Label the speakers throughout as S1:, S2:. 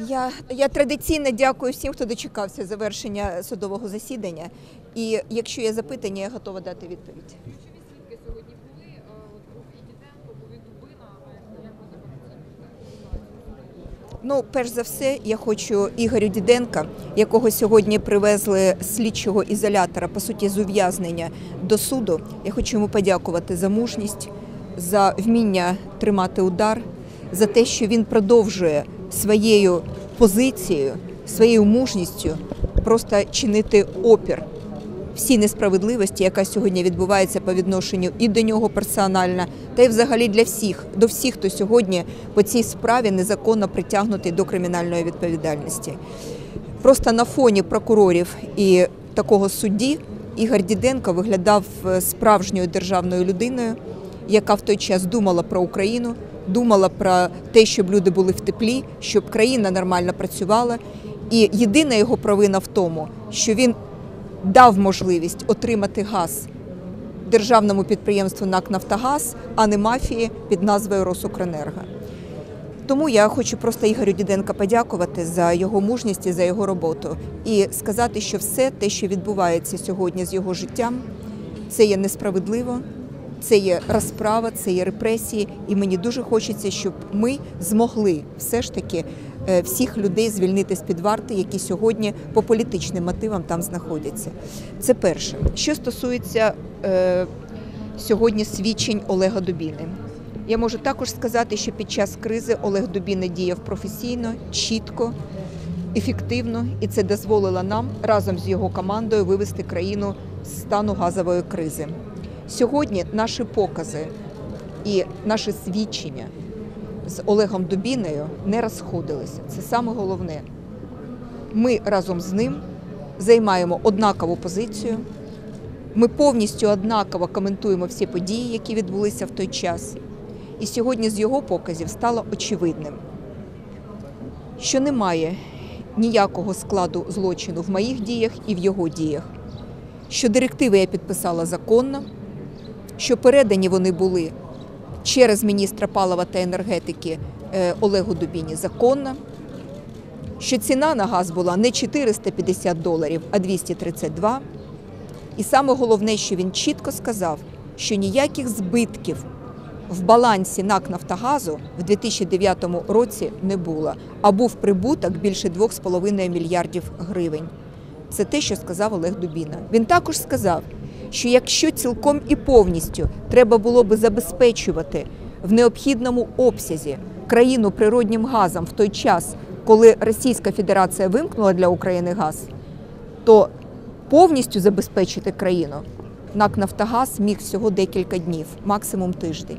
S1: Я, я традиційно дякую всім, хто дочекався завершення судового засідання. І якщо є запитання, я готова дати відповідь. Ну, перш за все, я хочу Ігорю Діденка, якого сьогодні привезли слідчого ізолятора, по суті, з ув'язнення до суду. Я хочу йому подякувати за мужність, за вміння тримати удар, за те, що він продовжує своєю позицією, своєю мужністю просто чинити опір всій несправедливості, яка сьогодні відбувається по відношенню і до нього персонально, та й взагалі для всіх, до всіх, хто сьогодні по цій справі незаконно притягнутий до кримінальної відповідальності. Просто на фоні прокурорів і такого судді Ігор Діденко виглядав е, справжньою державною людиною, яка в той час думала про Україну, думала про те, щоб люди були в теплі, щоб країна нормально працювала. І єдина його провина в тому, що він дав можливість отримати газ державному підприємству НАК Нафтогаз, а не мафії під назвою Росукренерго. Тому я хочу просто Ігорю Діденка подякувати за його мужність і за його роботу і сказати, що все те, що відбувається сьогодні з його життям, це є несправедливо, це є розправа, це є репресії, і мені дуже хочеться, щоб ми змогли все ж таки е, всіх людей звільнити з під варти, які сьогодні по політичним мотивам там знаходяться. Це перше. Що стосується е, сьогодні свідчень Олега Дубіни. Я можу також сказати, що під час кризи Олег Дубіна діяв професійно, чітко, ефективно, і це дозволило нам разом з його командою вивести країну з стану газової кризи. Сьогодні наші покази і наші свідчення з Олегом Дубіною не розходилися. Це саме головне. Ми разом з ним займаємо однакову позицію. Ми повністю однаково коментуємо всі події, які відбулися в той час. І сьогодні з його показів стало очевидним, що немає ніякого складу злочину в моїх діях і в його діях, що директиви я підписала законно, що передані вони були через міністра палива та енергетики е, Олегу Дубіні законно, що ціна на газ була не 450 доларів, а 232. І саме головне, що він чітко сказав, що ніяких збитків в балансі НАК Нафтогазу в 2009 році не було, а був прибуток більше 2,5 мільярдів гривень. Це те, що сказав Олег Дубіна. Він також сказав, що якщо цілком і повністю треба було би забезпечувати в необхідному обсязі країну природнім газом в той час, коли Російська Федерація вимкнула для України газ, то повністю забезпечити країну НАК Нафтогаз міг всього декілька днів, максимум тиждень.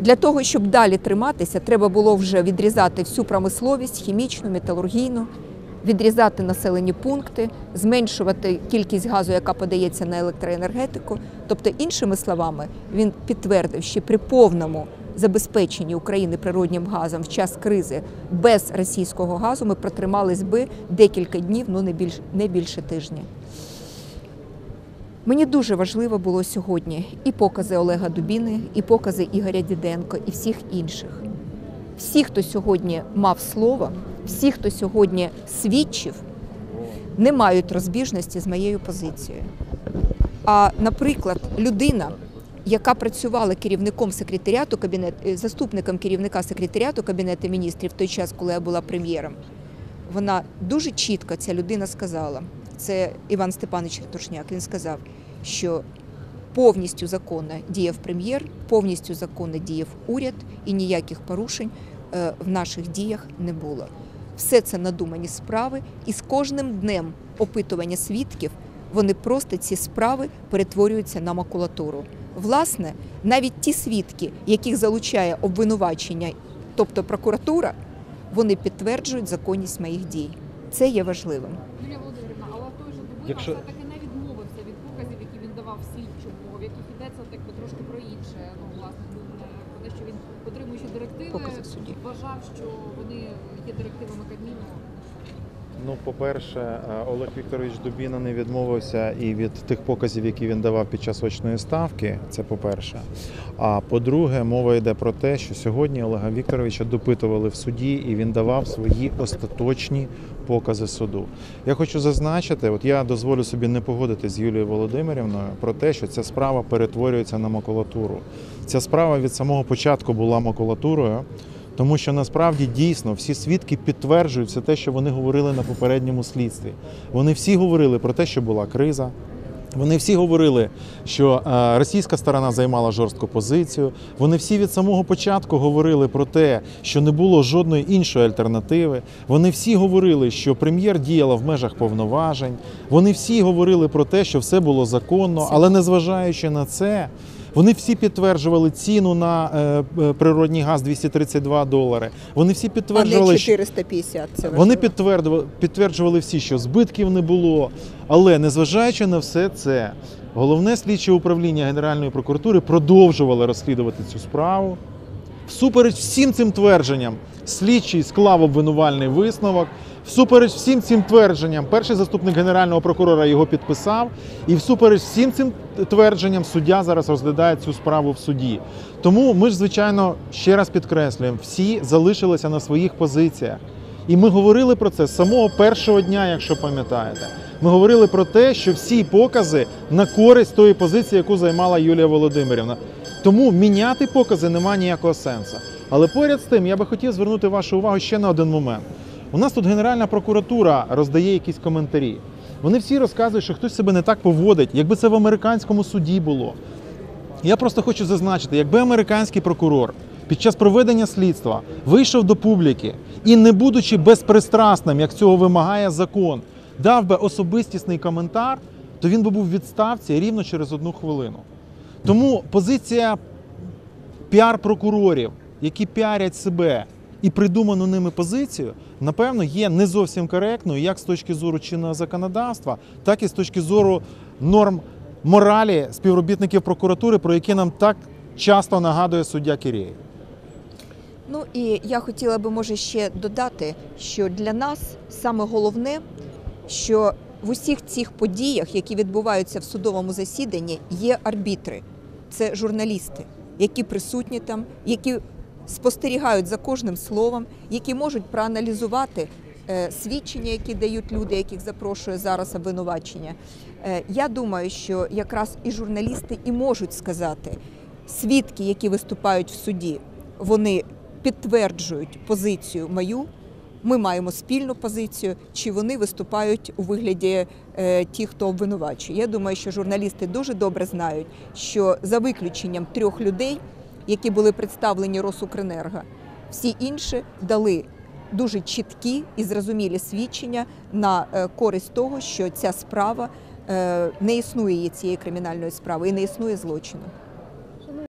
S1: Для того, щоб далі триматися, треба було вже відрізати всю промисловість, хімічну, металургійну, відрізати населені пункти, зменшувати кількість газу, яка подається на електроенергетику. Тобто, іншими словами, він підтвердив, що при повному забезпеченні України природнім газом в час кризи без російського газу ми протримались би декілька днів, ну не більше, не більше тижня. Мені дуже важливо було сьогодні і покази Олега Дубіни, і покази Ігоря Діденко, і всіх інших. Всі, хто сьогодні мав слово, всі, хто сьогодні свідчив, не мають розбіжності з моєю позицією. А, наприклад, людина, яка працювала керівником секретаріату кабінет, е, заступником керівника секретаріату кабінету міністрів в той час, коли я була прем'єром, вона дуже чітко ця людина сказала. Це Іван Степанович Ратушняк. Він сказав, що повністю законно діяв прем'єр, повністю законно діяв уряд і ніяких порушень е, в наших діях не було. Все це надумані справи, і з кожним днем опитування свідків вони просто ці справи перетворюються на макулатуру. Власне, навіть ті свідки, яких залучає обвинувачення, тобто прокуратура, вони підтверджують законність моїх дій. Це є важливим.
S2: Юлія Володимирівна, але той же
S3: Якщо-
S2: все-таки не відмовився від показів, які він давав слідчому, в яких йдеться так трошки про інше. Ну, власне, про те, що він отримуючи директиви, вважав, що вони є директивами Кабміну.
S3: Ну, по-перше, е, Олег Вікторович Дубіна не відмовився і від тих показів, які він давав під час очної ставки. Це по-перше. А по-друге, мова йде про те, що сьогодні Олега Вікторовича допитували в суді, і він давав свої остаточні покази суду. Я хочу зазначити, от я дозволю собі не погодити з Юлією Володимирівною про те, що ця справа перетворюється на макулатуру. Ця справа від самого початку була макулатурою. Тому що насправді дійсно всі свідки підтверджують все те, що вони говорили на попередньому слідстві. Вони всі говорили про те, що була криза. Вони всі говорили, що е, російська сторона займала жорстку позицію. Вони всі від самого початку говорили про те, що не було жодної іншої альтернативи. Вони всі говорили, що прем'єр діяла в межах повноважень. Вони всі говорили про те, що все було законно, але незважаючи на це, вони всі підтверджували ціну на е, е, природній газ 232 долари. Вони всі
S1: А не
S3: підтверджували,
S1: 450. Це
S3: вони
S1: важливо.
S3: підтвердували, підтверджували всі, що збитків не було. Але незважаючи на все це, головне слідче управління Генеральної прокуратури продовжувало розслідувати цю справу. Всупереч всім цим твердженням, слідчий склав обвинувальний висновок. Всупереч всім цим твердженням, перший заступник генерального прокурора його підписав, і всупереч всім цим твердженням суддя зараз розглядає цю справу в суді. Тому ми ж, звичайно, ще раз підкреслюємо, всі залишилися на своїх позиціях. І ми говорили про це з самого першого дня, якщо пам'ятаєте. Ми говорили про те, що всі покази на користь тої позиції, яку займала Юлія Володимирівна. Тому міняти покази немає ніякого сенсу. Але поряд з тим, я би хотів звернути вашу увагу ще на один момент. У нас тут Генеральна прокуратура роздає якісь коментарі. Вони всі розказують, що хтось себе не так поводить, якби це в американському суді було. Я просто хочу зазначити, якби американський прокурор під час проведення слідства вийшов до публіки і, не будучи безпристрасним, як цього вимагає закон, дав би особистісний коментар, то він би був в відставці рівно через одну хвилину. Тому позиція піар-прокурорів, які піарять себе і придуману ними позицію, напевно, є не зовсім коректною як з точки зору чинного законодавства, так і з точки зору норм моралі співробітників прокуратури, про які нам так часто нагадує суддя Кірєєв.
S1: Ну і я хотіла би може ще додати, що для нас саме головне, що в усіх цих подіях, які відбуваються в судовому засіданні, є арбітри, це журналісти, які присутні там, які спостерігають за кожним словом, які можуть проаналізувати е, свідчення, які дають люди, яких запрошує зараз обвинувачення. Е, я думаю, що якраз і журналісти і можуть сказати, свідки, які виступають в суді, вони підтверджують позицію мою. Ми маємо спільну позицію, чи вони виступають у вигляді е, ті, хто обвинувачує. Я думаю, що журналісти дуже добре знають, що за виключенням трьох людей, які були представлені Росукренерго, всі інші дали дуже чіткі і зрозумілі свідчення на е, користь того, що ця справа е, не існує цієї кримінальної справи і не існує злочину.